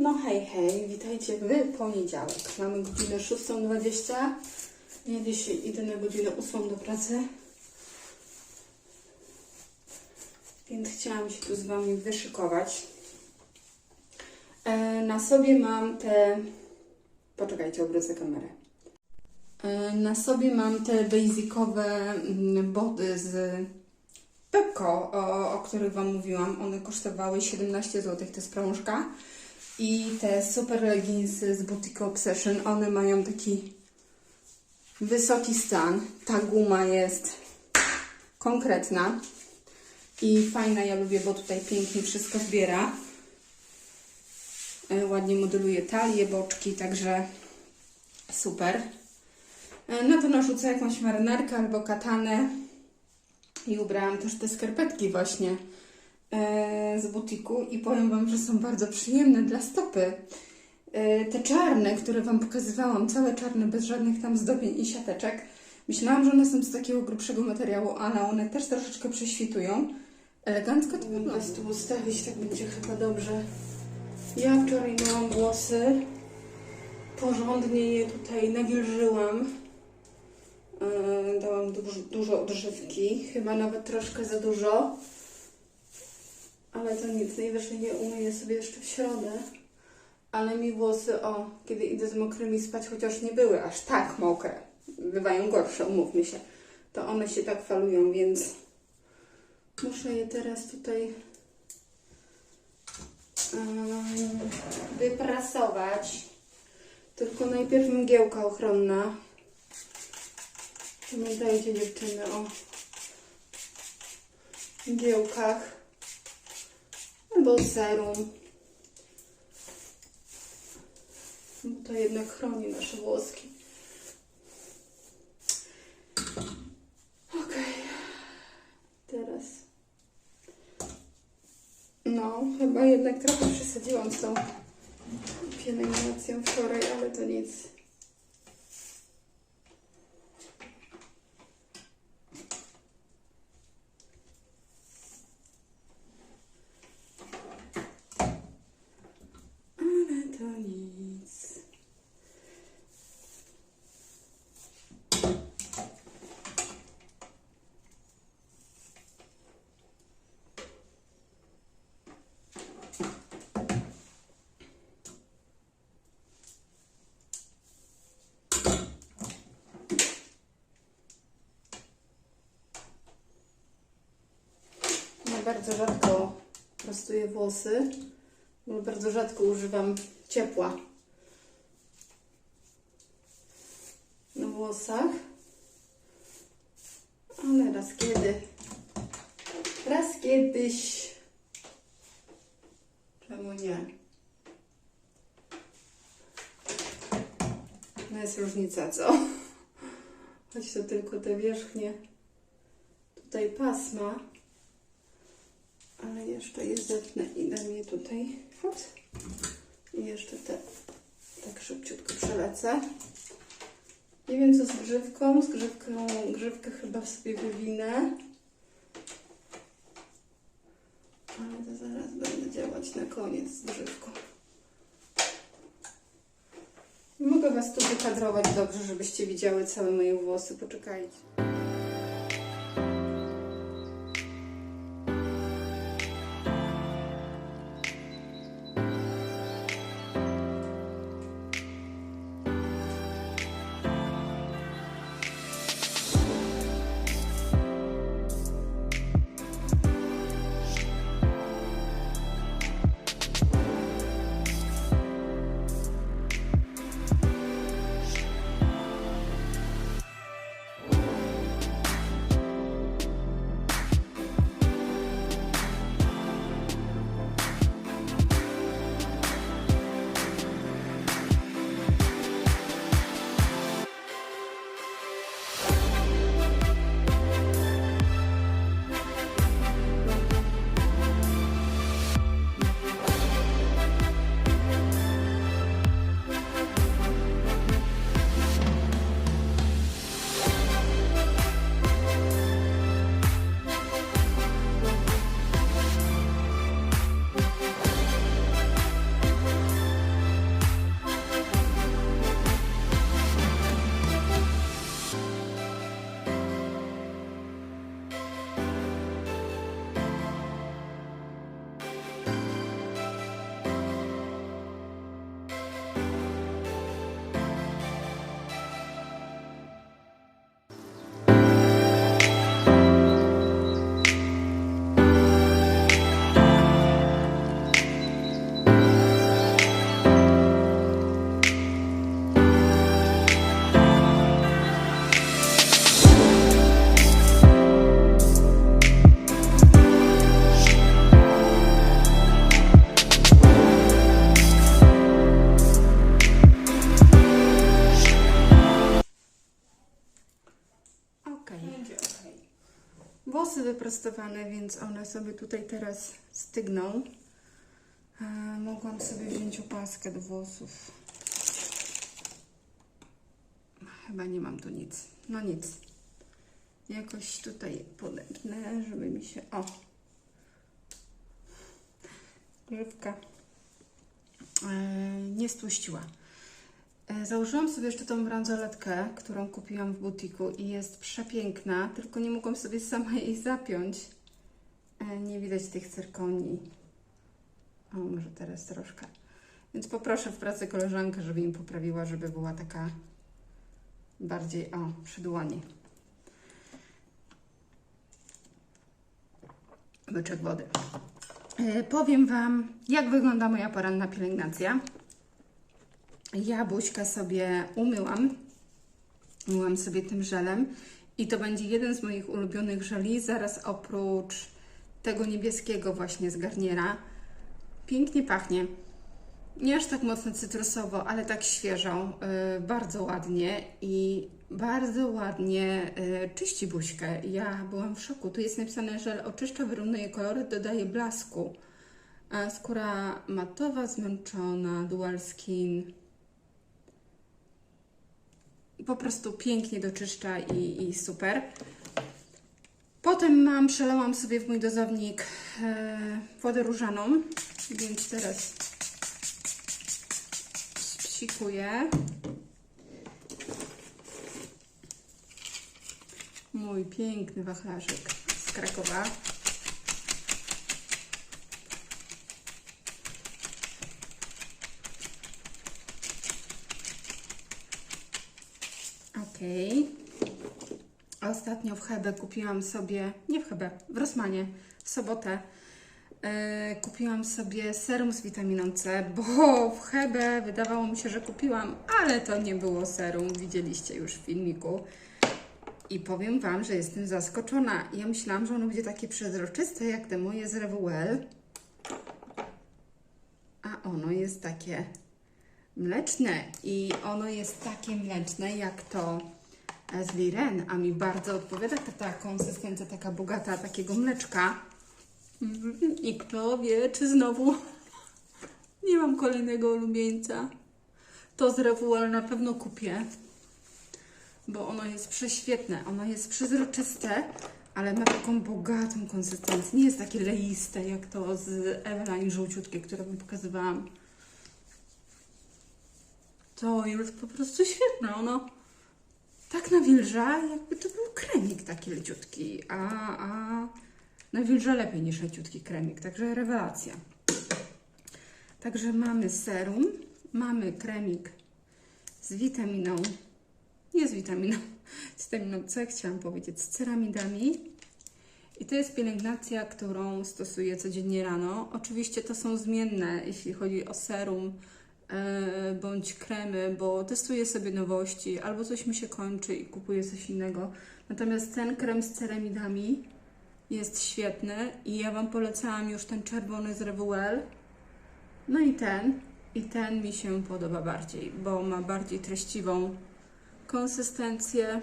No hej, hej, witajcie w poniedziałek. Mamy godzinę 6.20. Ja dzisiaj idę na godzinę 8 do pracy. Więc chciałam się tu z Wami wyszykować. E, na sobie mam te... Poczekajcie, obrócę kamerę. E, na sobie mam te basicowe mm, body z Pepko, o, o których Wam mówiłam. One kosztowały 17 zł, to jest prążka. I te super leginsy z Boutique Obsession, one mają taki wysoki stan. Ta guma jest konkretna i fajna. Ja lubię, bo tutaj pięknie wszystko zbiera. E, Ładnie modeluje talię, boczki, także super. E, No to narzucę jakąś marynarkę albo katanę i ubrałam też te skarpetki właśnie z butiku i powiem Wam, że są bardzo przyjemne dla stopy. E, Te czarne, które Wam pokazywałam, całe czarne, bez żadnych tam zdobień i siateczek. Myślałam, że one są z takiego grubszego materiału, ale one też troszeczkę prześwitują. Elegancko to wygląda. tu ustawić, tak będzie chyba dobrze. Ja wczoraj miałam włosy. Porządnie je tutaj nawilżyłam. Yy, Dałam dużo, dużo odżywki, chyba nawet troszkę za dużo. Ale to nic, najwyżej nie umyję sobie jeszcze w środę. Ale mi włosy, o, kiedy idę z mokrymi spać, chociaż nie były aż tak mokre, bywają gorsze, umówmy się, to one się tak falują, więc muszę je teraz tutaj wyprasować. Tylko najpierw mgiełka ochronna. Pamiętajcie dziewczyny o mgiełkach albo serum. Bo to jednak chroni nasze włoski. Okej. Teraz. No, chyba jednak trochę przesadziłam z tą pielęgnacją wczoraj, ale to nic. Ale to nic. Ja bardzo rzadko prostuję włosy, bo bardzo rzadko używam ciepła na włosach. Ale raz kiedy, raz kiedyś, czemu nie? No jest różnica, co? Choć to tylko te wierzchnie tutaj pasma. Ale jeszcze je zetnę i dam je tutaj. I jeszcze te tak szybciutko przelecę. Nie wiem co z grzywką. Z grzywką grzywkę chyba sobie wywinę. Ale to zaraz będę działać na koniec z grzywką. Mogę Was tu wykadrować dobrze, żebyście widziały całe moje włosy. Poczekajcie. Wyprostowane, więc one sobie tutaj teraz stygną. E, mogłam sobie wziąć opaskę do włosów. Chyba nie mam tu nic. No nic. Jakoś tutaj podepnę, żeby mi się... O! Grzywka e, nie stłuściła. E, Założyłam sobie jeszcze tą bransoletkę, którą kupiłam w butiku i jest przepiękna, tylko nie mogłam sobie sama jej zapiąć. E, Nie widać tych cyrkoni. O, może teraz troszkę. Więc poproszę w pracy koleżankę, żeby im poprawiła, żeby była taka bardziej, o, przy dłoni. Byczek wody. E, Powiem Wam, jak wygląda moja poranna pielęgnacja. Ja buźkę sobie umyłam. Umyłam sobie tym żelem. I to będzie jeden z moich ulubionych żeli, zaraz oprócz tego niebieskiego właśnie z Garniera. Pięknie pachnie. Nie aż tak mocno cytrusowo, ale tak świeżo. Yy, bardzo ładnie i bardzo ładnie yy, czyści buźkę. Ja byłam w szoku. Tu jest napisane, że oczyszcza, wyrównuje kolory, dodaje blasku. A skóra matowa, zmęczona, dual skin. Po prostu pięknie doczyszcza i, i super. Potem mam, przelałam sobie w mój dozownik e, wodę różaną, więc teraz psikuję. Mój piękny wachlarzyk z Krakowa. Ostatnio w Hebe kupiłam sobie, nie w Hebe, w Rosmanie, w sobotę e, kupiłam sobie serum z witaminą C, bo w Hebe wydawało mi się, że kupiłam, ale to nie było serum, widzieliście już w filmiku. I powiem Wam, że jestem zaskoczona. Ja myślałam, że ono będzie takie przezroczyste jak te moje z Revuel, a ono jest takie mleczne i ono jest takie mleczne jak to z Liren, a mi bardzo odpowiada ta, ta konsystencja taka bogata takiego mleczka. Mhm. I kto wie, czy znowu nie mam kolejnego ulubieńca. To z Revuel na pewno kupię, bo ono jest prześwietne. Ono jest przezroczyste, ale ma taką bogatą konsystencję. Nie jest takie leiste jak to z Eveline żółciutkie, które Wam pokazywałam. To jest po prostu świetne. Ono tak nawilża, jakby to był kremik taki leciutki, a, a nawilża lepiej niż leciutki kremik, także rewelacja. Także mamy serum, mamy kremik z witaminą, nie z witaminą, z witaminą C, chciałam powiedzieć, z ceramidami. I to jest pielęgnacja, którą stosuję codziennie rano. Oczywiście to są zmienne, jeśli chodzi o serum, bądź kremy, bo testuję sobie nowości, albo coś mi się kończy i kupuję coś innego. Natomiast ten krem z ceramidami jest świetny i ja Wam polecałam już ten czerwony z Revuel. No i ten. I ten mi się podoba bardziej, bo ma bardziej treściwą konsystencję.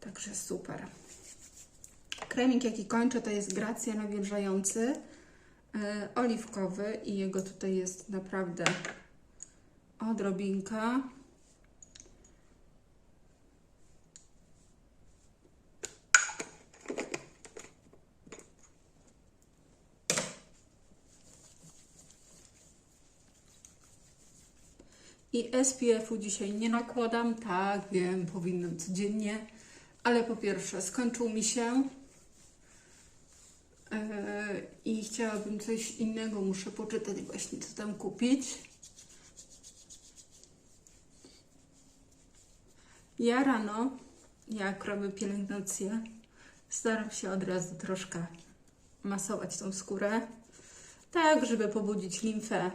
Także super. Kremik, jaki kończę, to jest Gracja nawilżający e, oliwkowy i jego tutaj jest naprawdę odrobinka. I SPF-u dzisiaj nie nakładam, tak, wiem, powinnam codziennie, ale po pierwsze skończył mi się i chciałabym coś innego, muszę poczytać właśnie, co tam kupić. Ja rano, jak robię pielęgnację, staram się od razu troszkę masować tą skórę, tak, żeby pobudzić limfę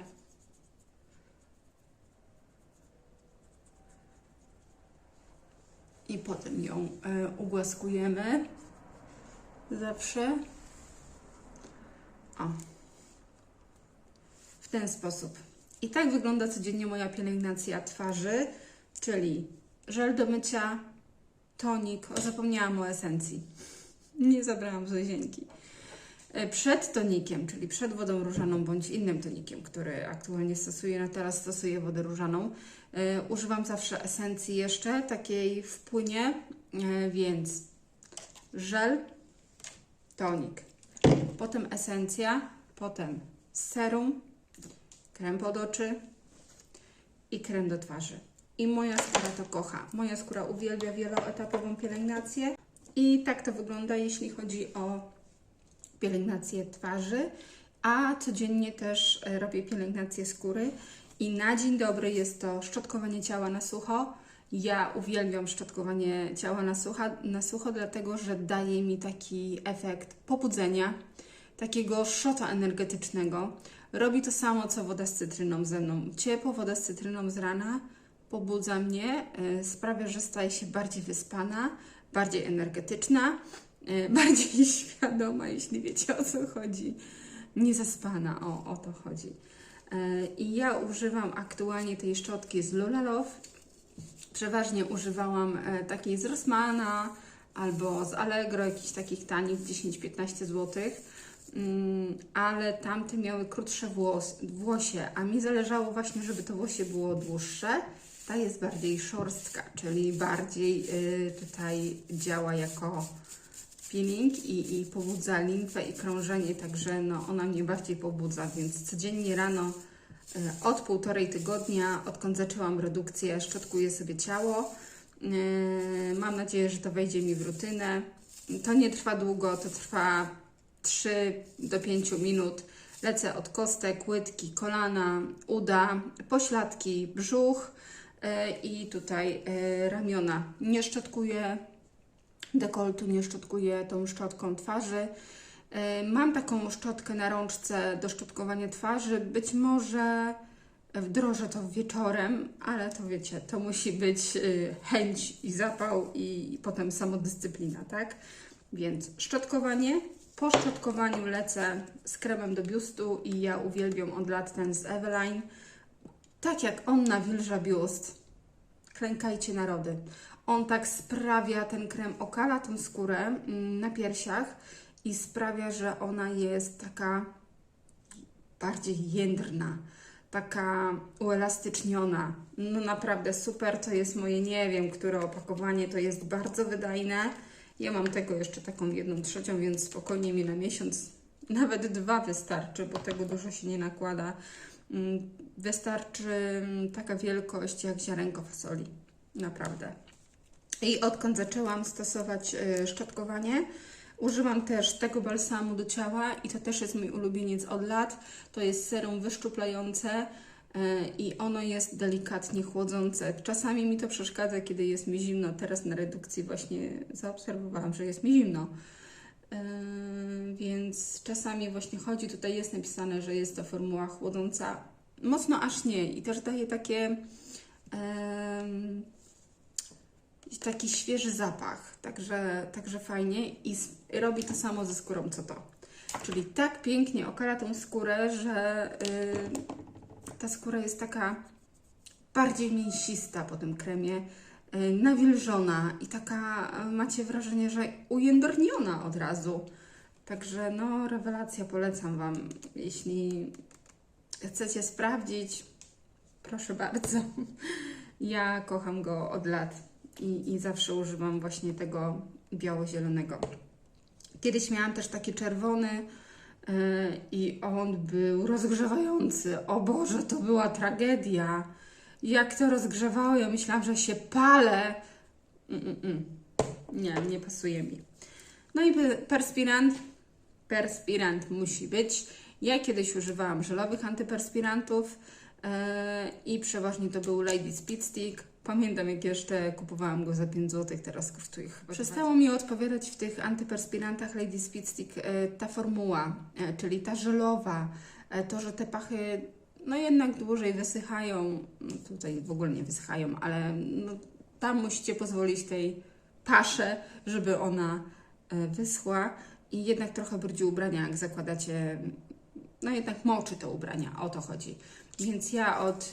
i potem ją e, ugłaskujemy zawsze. O. W ten sposób. I tak wygląda codziennie moja pielęgnacja twarzy, czyli żel do mycia, tonik. O, zapomniałam o esencji. Nie zabrałam z łazienki. E, Przed tonikiem, czyli przed wodą różaną bądź innym tonikiem, który aktualnie stosuję, no teraz stosuję wodę różaną, e, używam zawsze esencji jeszcze takiej w płynie, e, więc żel, tonik, potem esencja, potem serum, krem pod oczy i krem do twarzy. I moja skóra to kocha. Moja skóra uwielbia wieloetapową pielęgnację i tak to wygląda, jeśli chodzi o pielęgnację twarzy, a codziennie też e, robię pielęgnację skóry. I na dzień dobry jest to szczotkowanie ciała na sucho. Ja uwielbiam szczotkowanie ciała na, sucha, na sucho, dlatego że daje mi taki efekt pobudzenia, takiego szota energetycznego. Robi to samo co woda z cytryną ze mną. Ciepła woda z cytryną z rana pobudza mnie, e, sprawia, że staję się bardziej wyspana, bardziej energetyczna, e, bardziej świadoma, jeśli wiecie o co chodzi. Niezaspana, o, o to chodzi. E, I ja używam aktualnie tej szczotki z Lula Love. Przeważnie używałam takiej z Rossmana albo z Allegro, jakichś takich tanich 10-15 zł. Mm, ale tamte miały krótsze włos, włosie, a mi zależało właśnie, żeby to włosie było dłuższe. Ta jest bardziej szorstka, czyli bardziej y, tutaj działa jako peeling i, i pobudza limfę i krążenie, także no, ona mnie bardziej pobudza, więc codziennie rano y, od półtorej tygodnia, odkąd zaczęłam redukcję, szczotkuję sobie ciało. Y, Mam nadzieję, że to wejdzie mi w rutynę. To nie trwa długo, to trwa 3 do 5 minut. Lecę od kostek, łydki, kolana, uda, pośladki, brzuch e, i tutaj e, ramiona. Nie szczotkuję dekoltu, nie szczotkuję tą szczotką twarzy. E, Mam taką szczotkę na rączce do szczotkowania twarzy. Być może wdrożę to wieczorem, ale to wiecie, to musi być chęć i zapał i potem samodyscyplina, tak? Więc szczotkowanie. Po szczotkowaniu lecę z kremem do biustu i ja uwielbiam od lat ten z Eveline. Tak jak on nawilża biust, klękajcie narody. On tak sprawia, ten krem okala tą skórę mm, na piersiach i sprawia, że ona jest taka bardziej jędrna, taka uelastyczniona. No naprawdę super, to jest moje, nie wiem, które opakowanie, to jest bardzo wydajne. Ja mam tego jeszcze taką jedną trzecią, więc spokojnie mi na miesiąc, nawet dwa wystarczy, bo tego dużo się nie nakłada. Mm, Wystarczy mm, taka wielkość jak ziarenko fasoli, naprawdę. I odkąd zaczęłam stosować y, szczotkowanie, używam też tego balsamu do ciała i to też jest mój ulubieniec od lat. To jest serum wyszczuplające i ono jest delikatnie chłodzące. Czasami mi to przeszkadza, kiedy jest mi zimno. Teraz na redukcji właśnie zaobserwowałam, że jest mi zimno. Yy, więc czasami właśnie chodzi, tutaj jest napisane, że jest to formuła chłodząca. Mocno aż nie i też daje takie taki świeży zapach, także, także fajnie i robi to samo ze skórą co to. Czyli tak pięknie okala tą skórę, że y, ta skóra jest taka bardziej mięsista po tym kremie, y, nawilżona i taka y, macie wrażenie, że ujędrniona od razu. Także no, rewelacja, polecam Wam. Jeśli chcecie sprawdzić, proszę bardzo. Ja kocham go od lat i, i zawsze używam właśnie tego biało-zielonego. Kiedyś miałam też taki czerwony i on był rozgrzewający. O Boże, to była tragedia. Jak to rozgrzewało, ja myślałam, że się palę. Mm, mm, mm. Nie, nie pasuje mi. No i pe- perspirant. Perspirant musi być. Ja kiedyś używałam żelowych antyperspirantów yy, i przeważnie to był Lady Speed Stick. Pamiętam, jak jeszcze kupowałam go za 5 zł, teraz kosztuje chyba. Przestało mi odpowiadać w tych antyperspirantach Lady Speed Stick e, ta formuła, e, czyli ta żelowa, e, to, że te pachy no jednak dłużej wysychają. No, Tutaj w ogóle nie wysychają, ale no, tam musicie pozwolić tej pasze, żeby ona wyschła i jednak trochę brudzi ubrania, jak zakładacie, no jednak moczy te ubrania, o to chodzi. Więc ja od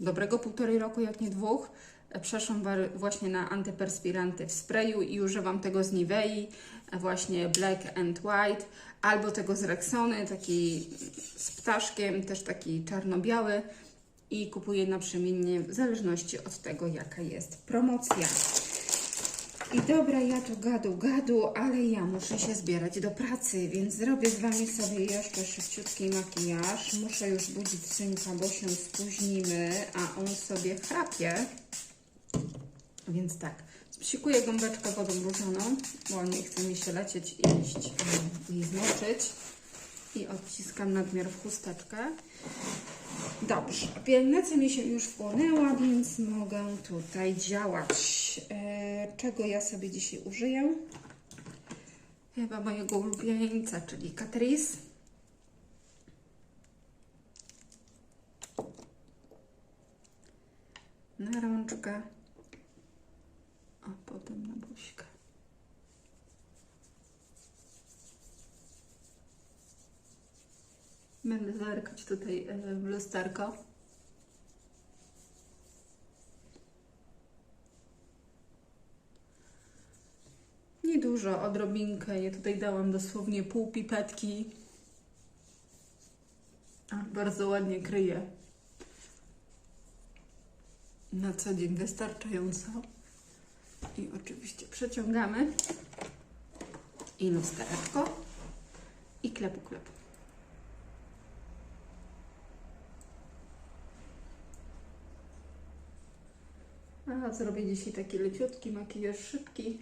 dobrego półtorej roku, jak nie dwóch, e, przeszłam właśnie na antyperspiranty w sprayu i używam tego z Nivei, e, właśnie Black and White, albo tego z Rexony, taki z ptaszkiem, też taki czarno-biały i kupuję naprzemiennie w zależności od tego, jaka jest promocja. I dobra, ja to gadu, gadu, ale ja muszę się zbierać do pracy, więc zrobię z Wami sobie jeszcze szybciutki makijaż. Muszę już budzić synka, bo się spóźnimy, a on sobie chrapie. Więc tak, psikuję gąbeczkę wodą różaną, bo nie chce mi się lecieć i iść i zmoczyć. I odciskam nadmiar w chusteczkę. Dobrze, pielęgnacja mi się już wchłonęła, więc mogę tutaj działać. E, czego ja sobie dzisiaj użyję? Chyba mojego ulubieńca, czyli Catrice. Na rączkę, a potem na buźkę. Będę zerkać tutaj e, w lusterko. Niedużo, odrobinkę. Ja tutaj dałam dosłownie pół pipetki. Bardzo ładnie kryje. Na co dzień wystarczająco. I oczywiście przeciągamy. I lustereczko. I klepu, klepu. A zrobię dzisiaj taki leciutki makijaż szybki.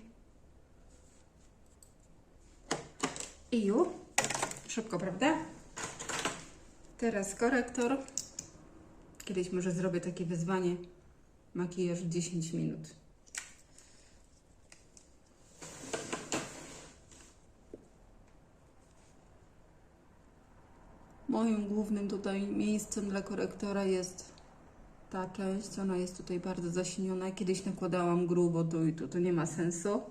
I już. Szybko, prawda? Teraz korektor. Kiedyś może zrobię takie wyzwanie makijaż w 10 minut. Moim głównym tutaj miejscem dla korektora jest ta część, ona jest tutaj bardzo zasiniona. Kiedyś nakładałam grubo tu i tu, to nie ma sensu.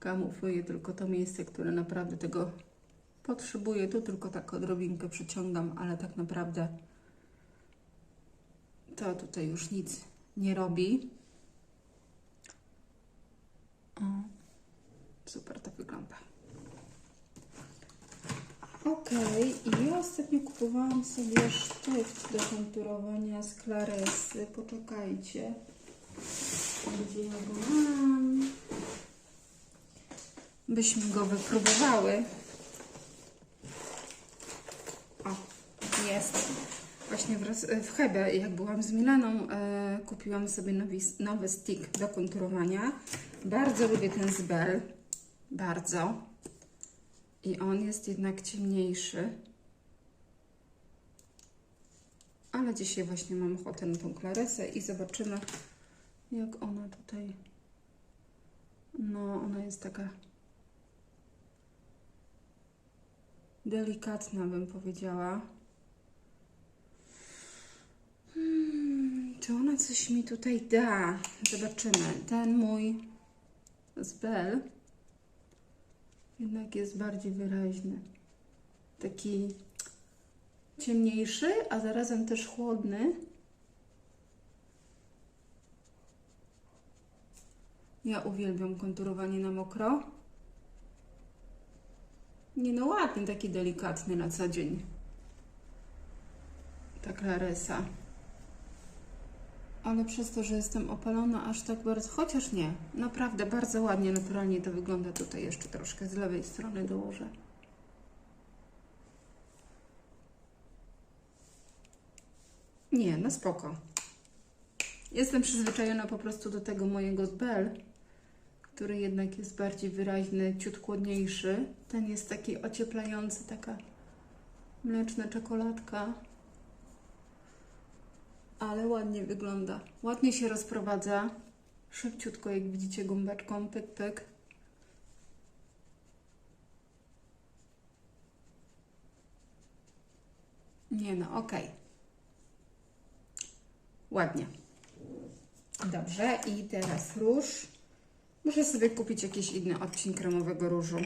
Kamufluję tylko to miejsce, które naprawdę tego potrzebuje. Tu tylko tak odrobinkę przyciągam, ale tak naprawdę to tutaj już nic nie robi. O, super to wygląda. Okej, i ja ostatnio kupowałam sobie sztyft do konturowania z Claresy. Poczekajcie, gdzie ja go mam. Byśmy go wypróbowały. O, jest. Właśnie wraz, w Hebe, jak byłam z Milaną, e, kupiłam sobie nowy, nowy stick do konturowania. Bardzo lubię ten z Bell. Bardzo. I on jest jednak ciemniejszy. Ale dzisiaj właśnie mam ochotę na tą klaresę i zobaczymy, jak ona tutaj. No, ona jest taka delikatna, bym powiedziała. Hmm, czy ona coś mi tutaj da? Zobaczymy. Ten mój z Bell jednak jest bardziej wyraźny. Taki ciemniejszy, a zarazem też chłodny. Ja uwielbiam konturowanie na mokro. Nie no, ładny, taki delikatny na co dzień. Ta klaresa. Ale przez to, że jestem opalona aż tak bardzo, chociaż nie, naprawdę bardzo ładnie, naturalnie to wygląda. Tutaj jeszcze troszkę z lewej strony dołożę. Nie, no spoko. Jestem przyzwyczajona po prostu do tego mojego z Bell, który jednak jest bardziej wyraźny, ciut chłodniejszy. Ten jest taki ocieplający, taka mleczna czekoladka ale ładnie wygląda. Ładnie się rozprowadza. Szybciutko, jak widzicie, gąbeczką, pyk, pyk. Nie no, okej. Ładnie. Dobrze, i teraz róż. Muszę sobie kupić jakiś inny odcień kremowego różu.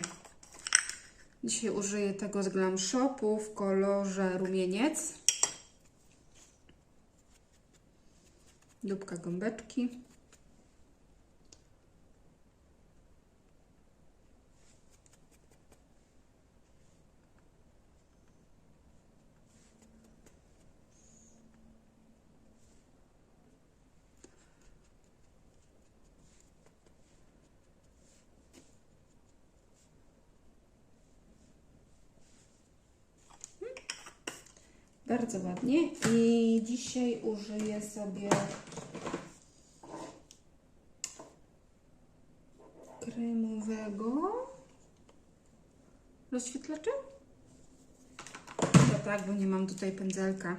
Dzisiaj użyję tego z Glam Shopu w kolorze rumieniec. Dupka gąbeczki. Bardzo ładnie. I dzisiaj użyję sobie kremowego rozświetlacza. Chyba tak, bo nie mam tutaj pędzelka.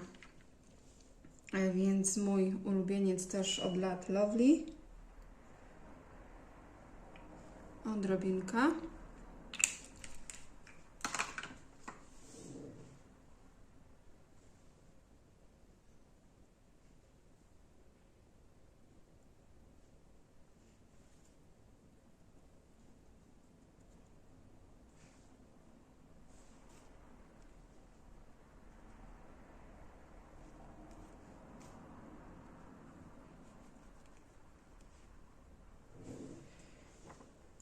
E, Więc mój ulubieniec też od lat Lovely. Odrobinka.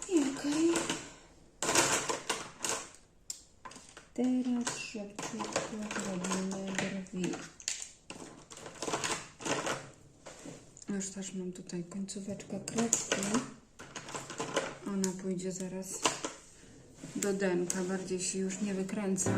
I okej. Teraz szybciutko zrobimy brwi. Już też mam tutaj końcóweczkę kredki. Ona pójdzie zaraz do denka, bardziej się już nie wykręca.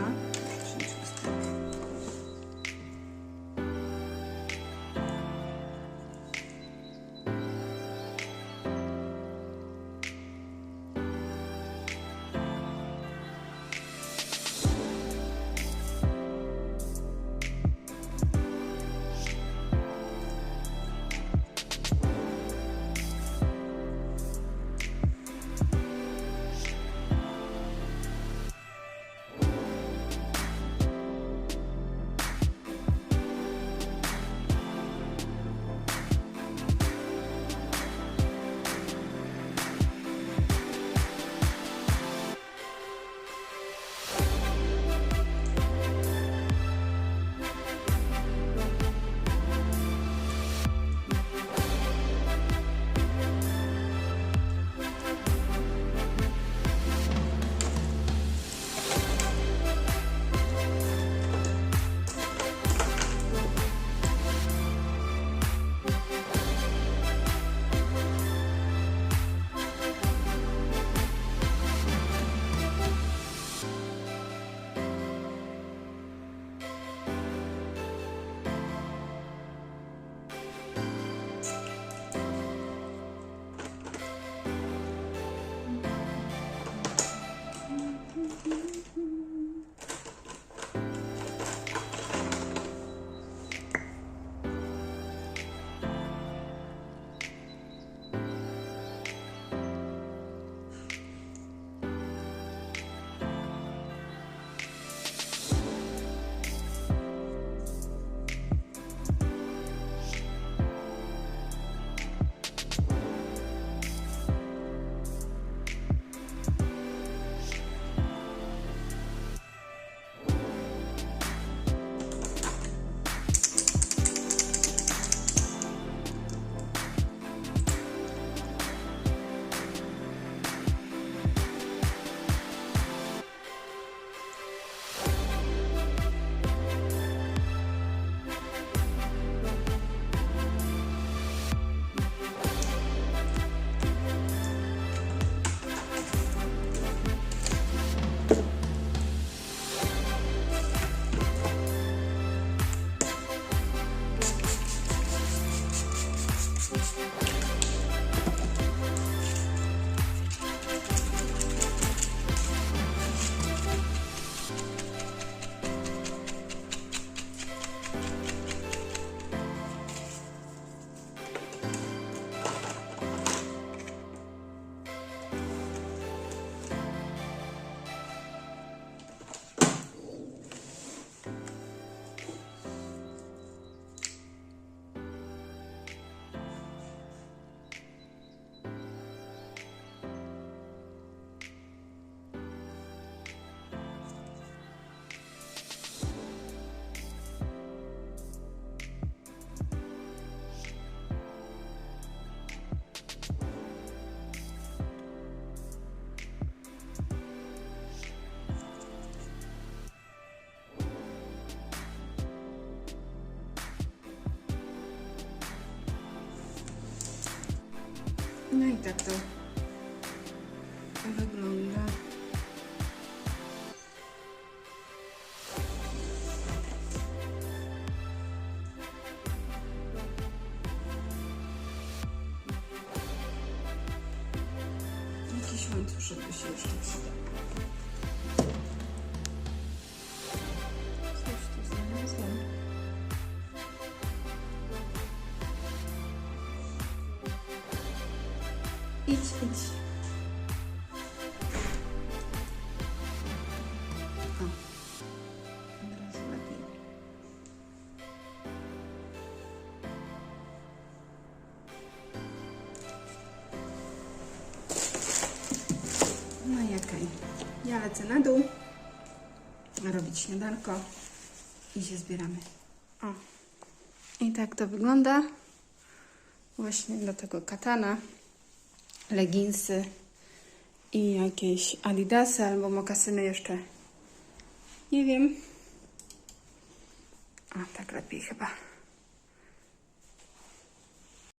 I tak to wygląda. Idź, idź. No. Ja lecę na dół robić śniadanko i się zbieramy. O. I tak to wygląda. Właśnie do tego katana leginsy i jakieś adidasy albo mokasyny jeszcze. Nie wiem. A tak lepiej chyba.